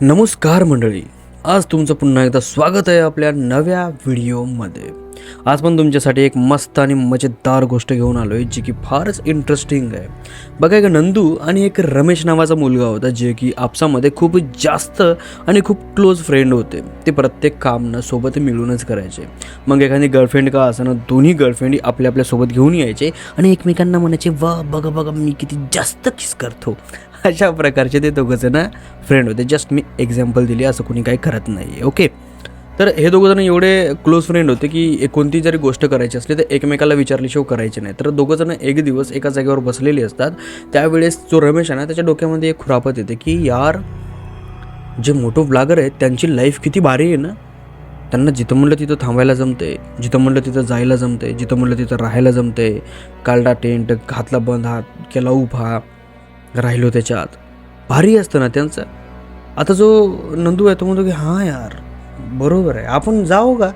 नमस्कार मंडळी आज तुमचं पुन्हा एकदा स्वागत आहे आपल्या नव्या व्हिडिओमध्ये. आज पण तुमच्यासाठी एक मस्त आणि मजेदार गोष्ट घेऊन आलो आहे जी की फारच इंटरेस्टिंग आहे. बघा एक नंदू आणि एक रमेश नावाचा मुलगा होता जे की आपसामध्ये खूप जास्त आणि खूप क्लोज फ्रेंड होते. ते प्रत्येक काम ना सोबत मिळूनच करायचे. मग एखादी गर्लफ्रेंड का असं ना दोन्ही गर्लफ्रेंड आपल्या आपल्यासोबत घेऊन यायचे आणि एकमेकांना म्हणायचे वा बघा बघा मी किती जास्त किस करतो. अशा प्रकारचे ते दोघं जण फ्रेंड होते. जस्ट मी एक्झाम्पल दिली असं कोणी काही करत नाही ओके तर हे दोघं जण एवढे क्लोज फ्रेंड होते की कोणती जरी गोष्ट करायची असली तर एकमेकाला विचारल्याशिवाय करायची नाही. तर दोघं जण एक दिवस एका जागेवर बसलेले असतात. त्यावेळेस जो रमेश आहे ना त्याच्या डोक्यामध्ये एक खुरापत येते की यार जे मोठो ब्लॉगर आहेत त्यांची लाईफ किती भारी आहे ना. त्यांना जिथं म्हणलं तिथं थांबायला जमते जिथं म्हणलं तिथं जायला जमते जिथं म्हणलं तिथं राहायला जमते कालडा टेंट घातला बंद हात केला उभा राहिलो त्याच्यात. भारी असतं ना त्यांचं. आता जो नंदू आहे तो म्हणतो की हां यार बरोबर आहे. आपण जाऊ का?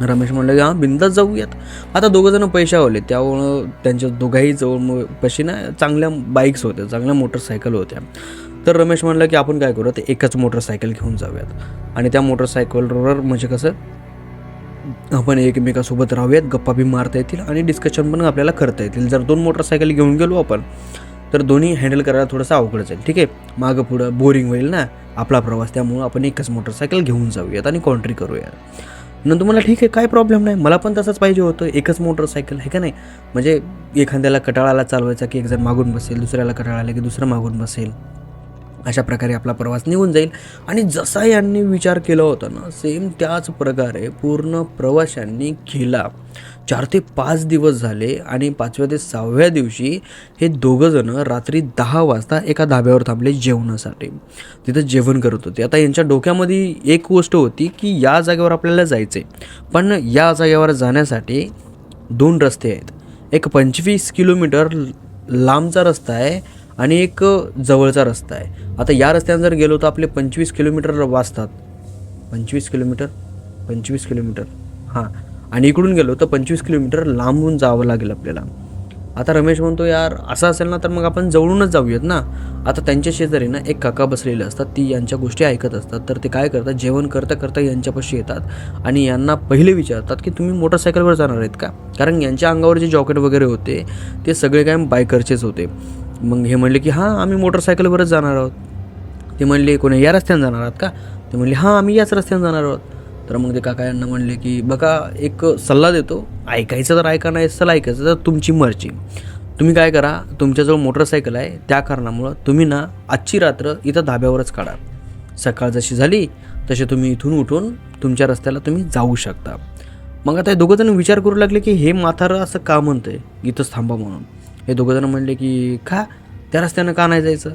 रमेश म्हणलं की हां बिंदास जाऊयात. आता दोघं जण आवले त्यामुळं त्यांच्या दोघाही जवळ पशी ना चांगल्या बाईक्स होत्या चांगल्या मोटरसायकल होत्या. तर रमेश म्हणलं की आपण काय करू? ते एकच मोटरसायकल घेऊन जाऊयात. आणि त्या मोटरसायकलवर म्हणजे कसं? आपण एकमेकासोबत राहूयात गप्पा बी मारता येतील आणि डिस्कशन पण आपल्याला करता येतील. जर दोन मोटरसायकल घेऊन गेलो आपण तर दोन्ही हँडल करायला थोडंसं अवघड जाईल ठीक आहे? मागं पुढं बोरिंग होईल ना? आपला प्रवास त्यामुळं आपण एकच मोटरसायकल घेऊन जाऊयात आणि कॉन्ट्री करूयात. नंतर मला ठीक आहे काय प्रॉब्लेम नाही. मला पण तसंच पाहिजे होतं. एकच मोटरसायकल आहे का नाही? म्हणजे एखाद्याला कटाळाला चालवायचा की एक जण मागून बसेल दुसऱ्याला कटाळा आला की दुसरं मागून बसेल. अशा प्रकारे आपला प्रवास निघून जाईल. आणि जसा यांनी विचार केला होता ना सेम त्याच प्रकारे पूर्ण प्रवाशांनी केला. चार ते पाच दिवस झाले आणि पाचव्या ते सहाव्या दिवशी हे दोघंजणं रात्री दहा वाजता एका धाब्यावर थांबले जेवणासाठी. तिथं जेवण करत होते. आता यांच्या डोक्यामध्ये एक गोष्ट होती की या जागेवर आपल्याला जायचं आहे पण या जागेवर जाण्यासाठी दोन रस्ते आहेत. एक पंचवीस किलोमीटर लांबचा रस्ता आहे आणि एक जवळचा रस्ता आहे. आता या रस्त्यानं जर गेलो तर आपले पंचवीस किलोमीटर वाचतात. पंचवीस किलोमीटर? पंचवीस किलोमीटर. हां. आणि इकडून गेलो तर पंचवीस किलोमीटर लांबून जावं लागेल आपल्याला. आता रमेश म्हणतो यार असं असेल ना तर मग आपण जवळूनच जाऊयात ना. आता त्यांच्या शेजारी ना एक काका बसलेले असतात ती यांच्या गोष्टी ऐकत असतात. तर ते काय करतात जेवण करता करता यांच्यापाशी येतात आणि यांना पहिले विचारतात की तुम्ही मोटरसायकलवर जाणार आहेत का? कारण यांच्या अंगावर जे जॉकेट वगैरे होते ते सगळे काय बायकरचेच होते. मग हे म्हणले की हां आम्ही मोटरसायकलवरच जाणार आहोत. ते म्हणले कोणी या रस्त्याने जाणार आहात का? ते म्हणले हां आम्ही याच रस्त्याने जाणार आहोत. तर मग ते काका यांना म्हणले की बघा एक सल्ला देतो. ऐकायचं तर ऐका नाही चला ऐकायचं तर तुमची मर्जी. तुम्ही काय करा तुमच्याजवळ मोटरसायकल आहे त्या कारणामुळं तुम्ही ना आजची रात्र इथं धाब्यावरच काढा. सकाळ जशी झाली तसे तुम्ही इथून उठून तुमच्या रस्त्याला तुम्ही जाऊ शकता. मग आता हे दोघंजण विचार करू लागले की हे म्हातारं असं का म्हणतंय? इथंच थांबा म्हणून. हे दोघंजण म्हणले की का त्या रस्त्यानं का नाही जायचं?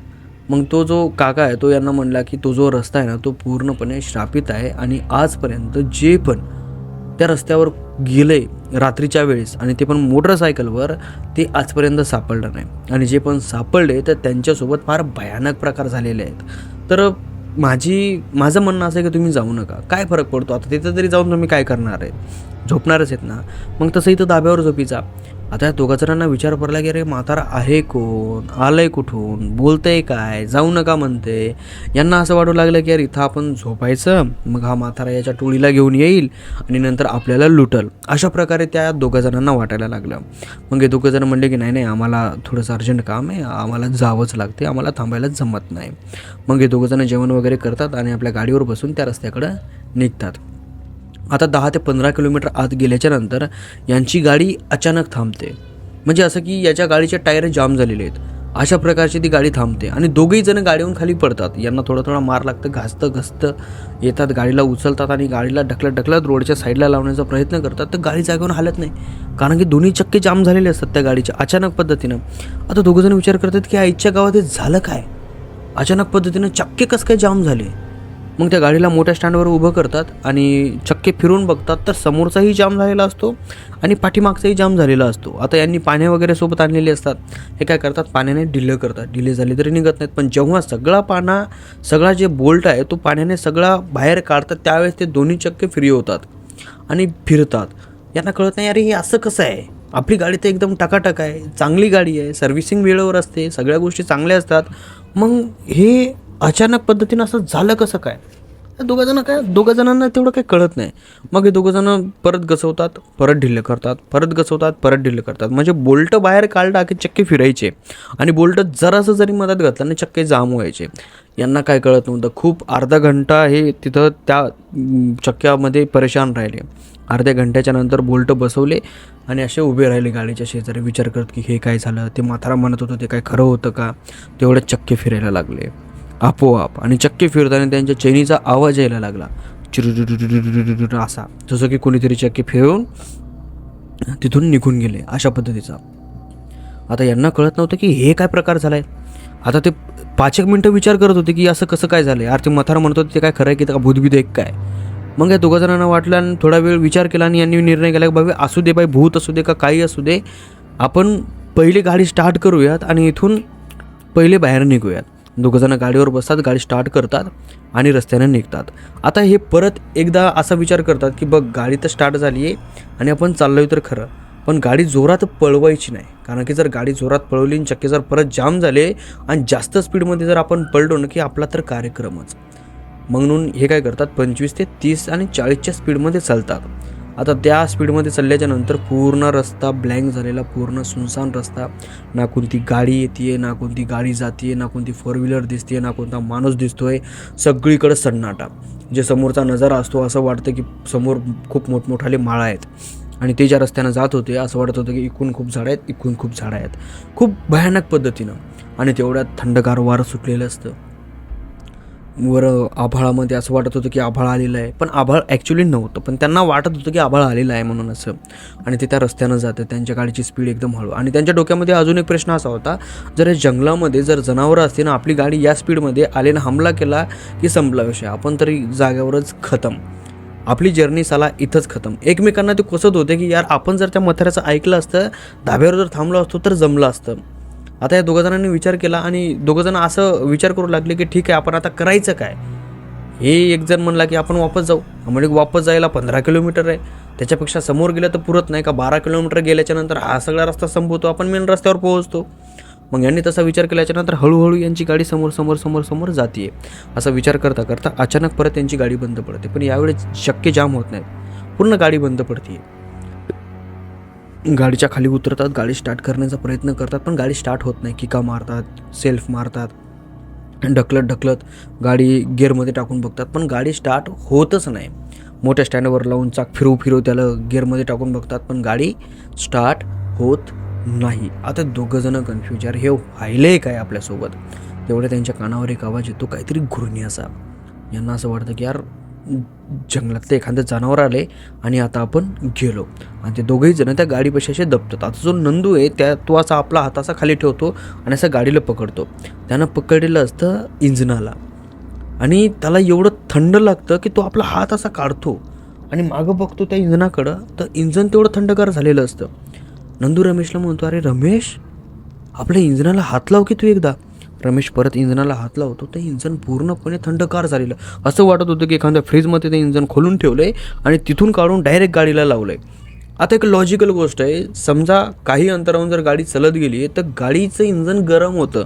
मग तो जो काका आहे तो यांना म्हणला की तो जो रस्ता आहे ना तो पूर्णपणे श्रापित आहे आणि आजपर्यंत जे पण त्या रस्त्यावर गेले रात्रीच्या वेळेस आणि ते पण मोटरसायकलवर ते आजपर्यंत सापडलं नाही. आणि जे पण सापडले तर त्यांच्यासोबत फार भयानक प्रकार झालेले आहेत. तर माझी माझं म्हणणं असं आहे की तुम्ही जाऊ नका. काय फरक पडतो? आता तिथं तरी जाऊन तुम्ही काय करणार आहे? झोपणारच आहेत ना. मग तसं इथं धाब्यावर झोपीचा आता या दोघा जणांना विचार पडला की अरे म्हातारा आहे कोण? आलंय कुठून? बोलतंय काय? जाऊ नका म्हणते. यांना असं वाटू लागलं की अरे इथं आपण झोपायचं. मग हा म्हातारा याच्या टोळीला घेऊन येईल आणि नंतर आपल्याला लुटल. अशा प्रकारे त्या दोघा जणांना वाटायला लागलं. मग हे दोघं जण म्हणले की नाही नाही आम्हाला थोडंसं अर्जंट काम आहे. आम्हाला जावंच लागते आम्हाला थांबायलाच जमत नाही. मग हे दोघं जण जेवण वगैरे करतात आणि आपल्या गाडीवर बसून त्या रस्त्याकडं निघतात. आता दहा ते पंधरा किलोमीटर आत गेल्याच्यानंतर यांची गाडी अचानक थांबते. म्हणजे असं की याच्या गाडीचे टायर जाम झालेले आहेत. अशा प्रकारची ती गाडी थांबते आणि दोघेही जण गाडीहून खाली पडतात. यांना थोडा थोडा मार लागतं घासतं घसतं येतात गाडीला उचलतात आणि गाडीला ढकलत ढकलत रोडच्या साईडला लावण्याचा प्रयत्न करतात. तर गाडी जागेवर हालत नाही. कारण की दोन्ही चक्के जाम झालेले असतात त्या गाडीच्या अचानक पद्धतीनं. आता दोघं जण विचार करतात की आईच्या गावात हे झालं काय? अचानक पद्धतीनं चक्के कसं काय जाम झाले? मग त्या गाडीला मोठ्या स्टँडवर उभं करतात आणि चक्के फिरून बघतात तर समोरचाही जाम झालेला असतो आणि पाठीमागचाही जाम झालेला असतो. आता यांनी पाण्या वगैरे सोबत आणलेले असतात. हे काय करतात? पाण्याने डिले करतात. डिले झाले तरी निघत नाहीत. पण जेव्हा सगळा पाना सगळा जे बोल्ट आहे तो पाण्याने सगळा बाहेर काढतात त्यावेळेस ते दोन्ही चक्के फ्री होतात आणि फिरतात. यांना कळत नाही अरे हे असं कसं आहे? आपली गाडी तर एकदम टकाटक आहे. चांगली गाडी आहे. सर्व्हिसिंग वेळेवर असते. सगळ्या गोष्टी चांगल्या असतात. मग हे अचानक पद्धतीनं असं झालं कसं काय? दोघंजणं दोघं जण काय दोघं जणांना तेवढं काही कळत नाही. मग हे दोघं जण परत घसवतात परत ढिल्ले करतात परत घसवतात परत ढिल्ले करतात. म्हणजे बोल्ट बाहेर काढला की चक्के फिरायचे आणि बोल्ट जरासं जरी मदत घातलं आणि चक्के जाम व्हायचे. यांना काय कळत नव्हतं. खूप अर्धा घंटा हे तिथं त्या चक्क्यामध्ये परेशान राहिले. अर्ध्या घंट्याच्या नंतर बोल्ट बसवले आणि असे उभे राहिले गाडीच्या शेजारी विचार करत की हे काय झालं? ते म्हातारा म्हणत होतं ते काय खरं होतं का? तेवढे चक्के फिरायला लागले. आपोआप आणि चक्के फिरताना त्यांच्या चैनीचा आवाज यायला लागला. असा जसं की कोणीतरी चक्के फिरवून तिथून निघून गेले अशा पद्धतीचा आता यांना कळत नव्हतं की हे काय प्रकार झाला आहे आता ते पाच एक मिनटं विचार करत होते की असं कसं काय झालं आहे ते मथार म्हणतो ते काय खरं की का भूतबीत एक काय मग या दोघा जणांना वाटलं आणि थोडा वेळ विचार केला आणि यांनी निर्णय केला की बाबा असू दे बाई भूत असू दे का काही असू दे आपण पहिले गाडी स्टार्ट करूयात आणि इथून पहिले बाहेर निघूयात दोघंजणं गाडीवर बसतात गाडी स्टार्ट करतात आणि रस्त्याने निघतात. आता हे परत एकदा असा विचार करतात की बघ गाडी तर स्टार्ट झाली आहे आणि आपण चाललोय तर खरं. पण गाडी जोरात पळवायची नाही. कारण की जर गाडी जोरात पळवली आणि चक्के जर परत जाम झाले आणि जास्त स्पीडमध्ये जर आपण पळलो ना की आपला तर कार्यक्रमच. म्हणून हे काय करतात पंचवीस ते तीस आणि चाळीसच्या स्पीडमध्ये चालतात. आता त्या स्पीडमध्ये चालल्याच्या नंतर पूर्ण रस्ता ब्लँक झालेला पूर्ण सुनसान रस्ता. ना कोणती गाडी येते ना कोणती गाडी जाते ना कोणती फोर व्हीलर दिसते ना कोणता माणूस दिसतोय. सगळीकडे सन्नाटा. जे समोरचा नजारा असतो असं वाटतं की समोर खूप मोठमोठाले माळा आहेत. आणि ते ज्या रस्त्यानं जात होते असं वाटत होतं की इकून खूप झाडं आहेत इकून खूप झाडं आहेत. खूप भयानक पद्धतीनं. आणि तेवढ्यात थंडगार वारं सुटलेलं असतं. वर आभाळामध्ये असं वाटत होतं की आभाळ आलेलं आहे. पण आभाळ ॲक्च्युली नव्हतं. पण त्यांना वाटत होतं की आभाळ आलेलं आहे म्हणून असं. आणि ते त्या रस्त्यानं जातं त्यांच्या गाडीची स्पीड एकदम हळू. आणि त्यांच्या डोक्यामध्ये अजून एक प्रश्न असा होता जर या जंगलामध्ये जर जनावरं असतील ना आपली गाडी या स्पीडमध्ये आलेनं हमला केला की संपला विषय? आपण तरी जाग्यावरच खतम. आपली जर्नी साला इथंच खतम. एकमेकांना ते कसत होते की यार आपण जर त्या मथऱ्याचं ऐकलं असतं धाब्यावर जर थांबलो असतो तर जमलं असतं. आता या दोघं जणांनी विचार केला आणि दोघं जण असं विचार करू लागले की ठीक आहे आपण आता करायचं काय? हे एक जण म्हणला की आपण वापस जाऊ. म्हणजे वापस जायला पंधरा किलोमीटर आहे. त्याच्यापेक्षा समोर गेलं तर पुरत नाही का? बारा किलोमीटर गेल्याच्यानंतर हा सगळा रस्ता संपवतो आपण मेन रस्त्यावर पोहोचतो. मग यांनी तसा विचार केल्याच्यानंतर हळूहळू यांची गाडी समोर समोर समोर समोर जाते असा विचार करता करता अचानक परत त्यांची गाडी बंद पडते. पण यावेळेस शक्य जाम होत नाही. पूर्ण गाडी बंद पडते गाडीच्या खाली उतरतात गाडी स्टार्ट करण्याचा प्रयत्न करतात पण गाडी स्टार्ट होत नाही. किका मारतात सेल्फ मारतात ढकलत ढकलत गाडी गिअरमध्ये टाकून बघतात. पण गाडी स्टार्ट होतच नाही. मोठ्या स्टँडवर लावून चाक फिरवू फिरवू त्याला गिअरमध्ये टाकून बघतात पण गाडी स्टार्ट होत नाही. आता दोघंजणं कन्फ्यूज यार हे व्हायले काय आपल्यासोबत? तेवढे त्यांच्या कानावर एक आवाज येतो काहीतरी घुरणी असा. यांना असं वाटतं की यार जंगलातलं एखादं जनावर आले आणि आता आपण गेलो. आणि ते दोघेही जण त्या गाडीपाशी असे दबतात. आता जो नंदू आहे त्या तो असा आपला हात असा खाली ठेवतो आणि असं गाडीला पकडतो. त्यानं पकडलेलं असतं इंजनाला. आणि त्याला एवढं थंड लागतं की तो आपला हात असा काढतो. आणि मागं बघतो त्या इंजनाकडं तर इंजन तेवढं थंडगार झालेलं असतं. नंदू रमेशला म्हणतो अरे रमेश आपल्या इंजनाला हात लाव की तू एकदा. रमेश परत इंजनाला हात लावतो. ते इंजन पूर्णपणे थंडकार झालेलं. असं वाटत होतं की एखाद्या फ्रीजमध्ये ते इंजन खोलून ठेवलं आहे आणि तिथून काढून डायरेक्ट गाडीला लावलं आहे आता एक लॉजिकल गोष्ट आहे. समजा काही अंतरावरून जर गाडी चालत गेली तर गाडीचं इंजन गरम होतं.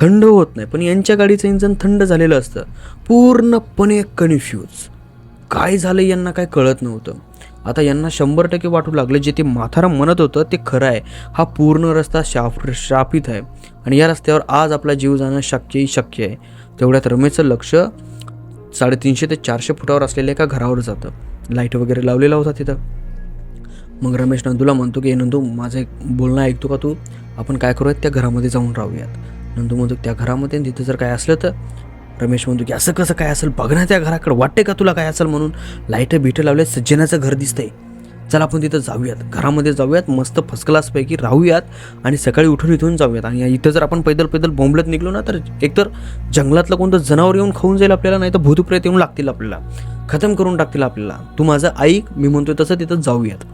थंड होत नाही. पण यांच्या गाडीचं इंजन थंड झालेलं असतं. पूर्णपणे कन्फ्यूज काय झालं यांना काय कळत नव्हतं. आता यांना शंभर टक्के वाटू लागलं. जे ते माथारा म्हणत होतं ते खरं आहे. हा पूर्ण रस्ता शाप शापित आहे. आणि या रस्त्यावर आज आपला जीव जाणं शक्यही शक्य आहे. तेवढ्यात रमेशचं लक्ष साडेतीनशे ते चारशे फुटावर असलेल्या एका घरावर जातं. लाइट वगैरे लावलेला होता तिथं. मग रमेश नंदूला म्हणतो की नंदू माझं एक बोलणं ऐकतो का तू? आपण काय करूयात? त्या घरामध्ये जाऊन राहूयात. नंदू म्हणतो त्या घरामध्ये? तिथं जर काय असलं तर? रमेश म्हणतो की असं कसं काय असेल? बघ ना त्या घराकडे. वाटते का तुला काय असेल म्हणून? लाईटं बिटं लावले सज्जनाचं घर दिसतंय. चला आपण तिथं जाऊयात. घरामध्ये जाऊयात मस्त फर्स्ट क्लासपैकी राहूयात आणि सकाळी उठून इथून जाऊयात. आणि इथं जर आपण पैदल पैदल बोंबलत निघलो ना तर एकतर जंगलातलं कोणतं जनावर येऊन खाऊन जाईल आपल्याला नाही तर भूतप्रेत येऊन लागतील आपल्याला. खतम करून टाकतील आपल्याला. तू माझं ऐक मी म्हणतोय तसं तिथं जाऊयात.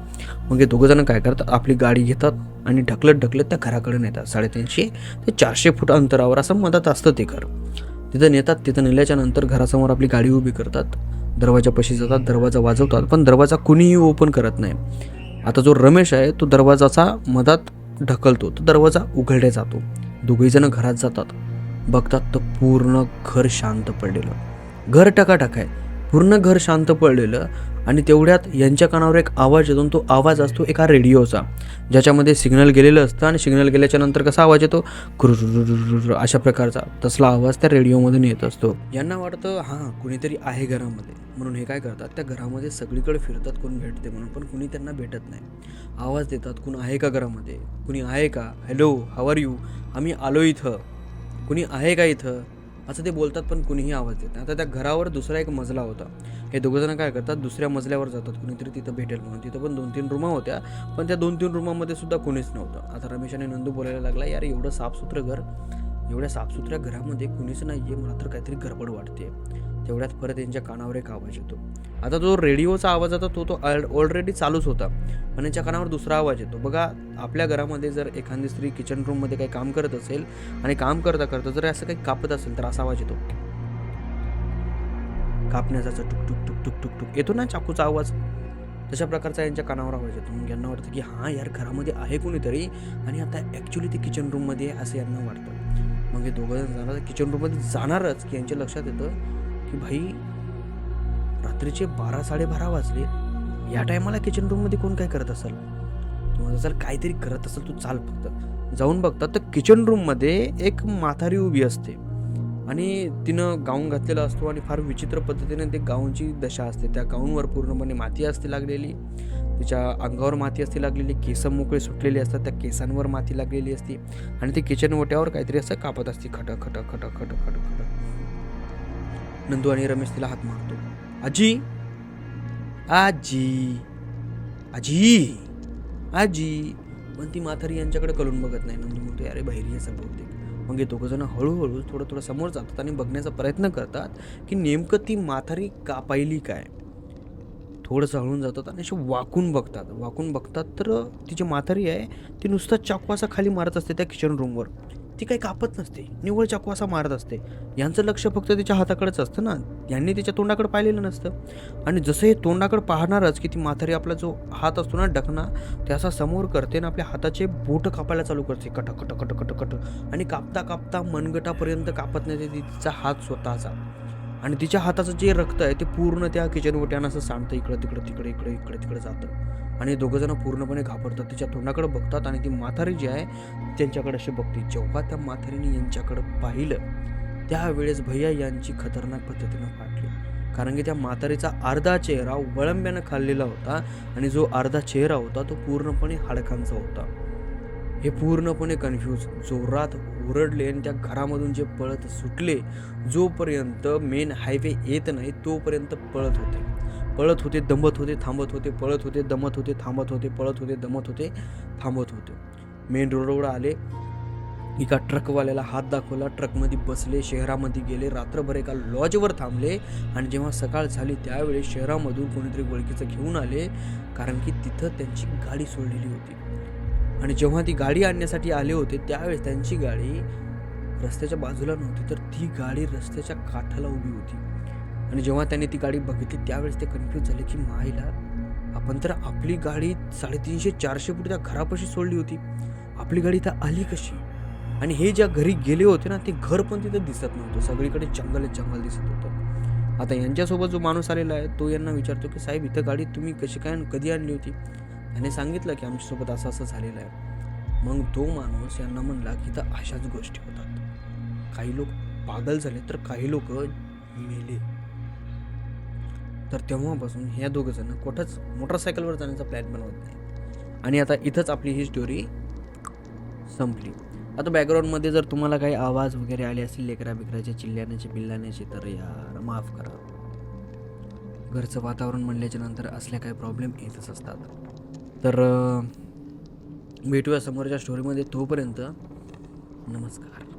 मग हे दोघंजण काय करतात? आपली गाडी घेतात आणि ढकलत ढकलत त्या घराकडे नेतात साडेतीनशे ते चारशे फूट अंतरावर असं मदत असतं ते घर. तिथं नेतात तिथं नेल्याच्या नंतर घरासमोर आपली गाडी उभी करतात. दरवाजापाशी जातात दरवाजा वाजवतात पण दरवाजा कुणीही ओपन करत नाही. आता जो रमेश आहे तो दरवाजाचा मधात ढकलतो तो दरवाजा उघडला जातो. दोघेजणं घरात जातात. बघतात तर पूर्ण घर शांत पडलेलं. घर टकाटक आहे. पूर्ण घर शांत पडलेलं आणि तेवढ्यात यांच्या कानावर एक आवाज येतो तो आवाज असतो एका रेडिओचा ज्याच्यामध्ये सिग्नल गेलेलं असतं आणि सिग्नल गेल्याच्यानंतर कसा आवाज येतो? क्रुर अशा प्रकारचा. तसला आवाज त्या रेडिओमधून येत असतो. यांना वाटतं हां कुणीतरी आहे घरामध्ये. म्हणून हे काय करतात? त्या घरामध्ये सगळीकडे फिरतात कोण भेटते म्हणून. पण कुणी त्यांना भेटत नाही. आवाज देतात कोण आहे का घरामध्ये? कुणी आहे का? हॅलो हावर यू आम्ही आलो इथं. कुणी आहे का इथं? असं ते बोलतात पण कुणीही आवाज देत नाही. आता त्या घरावर दुसरा एक मजला होता. हे दोघंजणं काय करतात दुसऱ्या मजल्यावर जातात. कुणीतरी तिथं भेटेल म्हणून. तिथं पण दोन तीन रूमा होत्या पण त्या दोन तीन रूमामध्ये सुद्धा कुणीच नव्हतं. आता रमेश आणि नंदू बोलायला लागला यार एवढं साफसुथरं घर एवढ्या साफसुथऱ्या घरामध्ये कुणीच नाही आहे मला तर काहीतरी गडबड वाटते तेवढ्यात परत यांच्या कानावर एक आवाज येतो. आता जो रेडिओचा आवाज होता तो तो ऑलरेडी चालूच होता. पण यांच्या कानावर दुसरा आवाज येतो. बघा आपल्या घरामध्ये जर एखादी स्त्री किचन रूममध्ये काही काम करत असेल आणि काम करता करता जर असं काही कापत असेल तर असा आवाज येतो. कापण्याचा टुक टुक टुक टुक टुक टुक येतो ना चाकूचा आवाज? तशा प्रकारचा यांच्या कानावर आवाज येतो. मग यांना वाटतं की हां यार घरामध्ये आहे कोणीतरी आणि आता ॲक्च्युली ते किचन रूममध्ये आहे असं यांना वाटतं. मग हे दोघं जण जाणार. किचन रूममध्ये जाणारच की यांच्या लक्षात येतं की भाई रात्रीचे बारा साडेबारा वाजले. या टायमाला किचन रूममध्ये कोण काय करत असेल? तुम्हाला जर काहीतरी करत असेल तू चाल फक्त. जाऊन बघतात तर किचन रूममध्ये एक म्हातारी उभी असते. आणि तिनं गाऊन घातलेला असतो आणि फार विचित्र पद्धतीने ते गाऊनची दशा असते. त्या गाऊनवर पूर्णपणे माती असते लागलेली. तिच्या अंगावर माती असते लागलेली. केस मोकळे सुटलेले असतात. त्या केसांवर माती लागलेली असते. आणि ते किचन ओट्यावर काहीतरी असं कापत असते. खट खट खट खट खट खट नंदू आणि रमेश तिला हात मारतो. आजी आजी आजी आजी. पण ती माथारी यांच्याकडे कळून बघत नाही. नंदू म्हणतो अरे बाहेर असं बहुतेक मग हे दोघंजण हळूहळू थोडं थोडं समोर जातात आणि बघण्याचा प्रयत्न करतात की नेमकं ती माथारी का पाहिली काय. थोडंसं हळून जातात आणि असे वाकून बघतात. वाकून बघतात तर तिची माथारी आहे ती नुसता चाकू असा खाली मारत असते त्या किचन रूमवर. ती काही कापत नसते. निव्वळ चाकू असा मारत असते. यांचं लक्ष फक्त तिच्या हाताकडेच असतं ना? यांनी तिच्या तोंडाकडे पाहिलेलं नसतं. आणि जसं हे तोंडाकडे पाहणारच की ती म्हातारी आपला जो हात असतो ना डकना त्याचा समोर करते आणि आपल्या हाताचे बोट कापायला चालू करते. Cut cut cut cut cut. आणि कापता कापता मनगटापर्यंत कापत नाही ती तिचा हात स्वतःचा. आणि तिच्या हाताचं जे रक्त आहे ते पूर्ण त्या किचन वट्यानं असं सांडतं इकडं तिकडं तिकडे इकडे इकडे तिकडे जातं. आणि दोघंजणं पूर्णपणे घाबरतात. तिच्या तोंडाकडे बघतात आणि ती म्हातारी जी आहे त्यांच्याकडे अशी बघते. जेव्हा त्या म्हातारीने यांच्याकडं पाहिलं त्यावेळेस भैया यांची खतरनाक पद्धतीनं फाटली कारण की त्या म्हातारीचा अर्धा चेहरा वळंब्यानं खाल्लेला होता आणि जो अर्धा चेहरा होता तो पूर्णपणे हाडकांचा होता. हे पूर्णपणे कन्फ्यूज जोरात ओरडले आणि त्या घरामधून जे पळत सुटले जोपर्यंत मेन हायवे येत नाही तोपर्यंत पळत होते. पळत होते दमत होते थांबत होते पळत होते दमत होते थांबत होते पळत होते दमत होते थांबत होते. मेन रोडवर आले. एका ट्रकवाल्याला हात दाखवला. ट्रकमध्ये बसले शहरामध्ये गेले. रात्रभर एका लॉजवर थांबले. आणि जेव्हा सकाळ झाली त्यावेळेस शहरामधून कोणीतरी ओळखीचं घेऊन आले. कारण की तिथं त्यांची गाडी सोडलेली होती. आणि जेव्हा ती गाडी आणण्यासाठी आले होते त्यावेळेस त्यांची गाडी रस्त्याच्या बाजूला नव्हती. तर ती गाडी रस्त्याच्या काठाला उभी होती. आणि जेव्हा त्यांनी ती गाडी बघितली त्यावेळेस ते कन्फ्यूज झाले की माईला आपण तर आपली गाडी साडेतीनशे चारशे फूट त्या घरापाशी सोडली होती. आपली गाडी इथं आली कशी? आणि हे ज्या घरी गेले होते ना ते घर पण तिथं दिसत नव्हतं. सगळीकडे जंगल जंगल दिसत होतं. आता यांच्यासोबत जो माणूस आलेला आहे तो यांना विचारतो की साहेब इथं गाडी तुम्ही कशी काय आणि कधी आणली होती? त्याने सांगितलं की आमच्यासोबत असं असं झालेलं आहे. मग तो माणूस यांना म्हणला की इथं अशाच गोष्टी होतात. काही लोक पागल झाले तर काही लोक मेले. तर तेव्हापासून ह्या दोघंजणं कुठंच मोटरसायकलवर जाण्याचा प्लॅन बनवत नाही. आणि आता इथंच आपली ही स्टोरी संपली. आता बॅकग्राऊंडमध्ये जर तुम्हाला काही आवाज वगैरे आले असतील लेकरा बिकराचे चिल्ल्याण्याचे बिल्ल्याण्याचे तर यार माफ करा. घरचं वातावरण म्हणल्याच्या नंतर असल्या काही प्रॉब्लेम येतच असतात. तर भेटूया समोरच्या स्टोरीमध्ये तोपर्यंत नमस्कार.